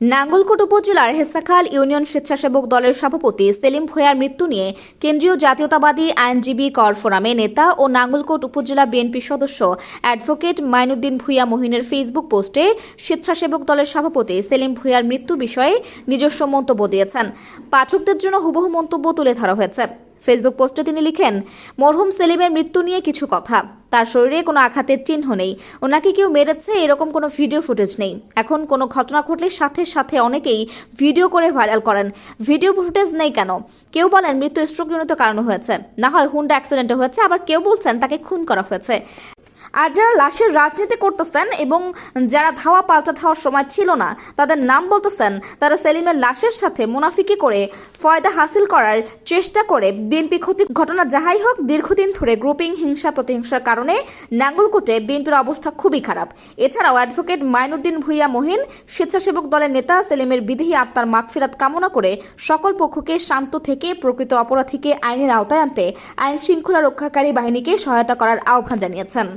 নাঙ্গলকোট উপজেলার হেসাখাল ইউনিয়ন স্বেচ্ছাসেবক দলের সভাপতি সেলিম ভূঁইয়ার মৃত্যু নিয়ে কেন্দ্রীয় জাতীয়তাবাদী আইনজীবী কর ফোরামে নেতা ও নাঙ্গলকোট উপজেলা বিএনপি সদস্য অ্যাডভোকেট মাইনুদ্দিন ভূঁইয়া মহিনের ফেসবুক পোস্টে স্বেচ্ছাসেবক দলের সভাপতি সেলিম ভূঁইয়ার মৃত্যু বিষয়ে নিজস্ব মন্তব্য দিয়েছেন। পাঠকদের জন্য হুবহু মন্তব্য তুলে ধরা হয়েছে। ফেসবুক পোস্টে তিনি লিখেন, মরহুম সেলিমের মৃত্যু নিয়ে কিছু কথা। তার শরীরে কোনো আঘাতের চিহ্ন নেই। ওনাকে কেউ মেরেছে, এরকম কোনো ভিডিও ফুটেজ নেই। এখন কোনো ঘটনা ঘটলে সাথে সাথে অনেকেই ভিডিও করে ভাইরাল করেন। ভিডিও ফুটেজ নেই কেন? কেউ বলেন, মৃত্যু স্ট্রোকজনিত কারণ হয়েছে। না হয় হুন্ডা অ্যাক্সিডেন্টে হয়েছে, আবার কেউ বলছেন তাকে খুন করা হয়েছে। আর যারা লাশের রাজনীতি করতেছেন এবং যারা ধাওয়া পাল্টা ধাওয়ার সময় ছিল না, তাদের নাম বলতেছেন তারা সেলিমের লাশের সাথে মুনাফিকি করে ফয়দা হাসিল করার চেষ্টা করে বিএনপি ক্ষতি ঘটনা যাহাই হোক, দীর্ঘদিন ধরে গ্রুপিং হিংসা, প্রতিহিংসার কারণে নাঙ্গলকোটে বিএনপির অবস্থা খুবই খারাপ। এছাড়াও অ্যাডভোকেট মাইনুদ্দিন ভূঁইয়া মহিন, স্বেচ্ছাসেবক দলের নেতা সেলিমের বিদেহী আত্মার মাগফিরাত কামনা করে সকল পক্ষকে শান্ত থেকে প্রকৃত অপরাধীকে আইনের আওতায় আনতে আইন শৃঙ্খলা রক্ষাকারী বাহিনীকে সহায়তা করার আহ্বান জানিয়েছেন।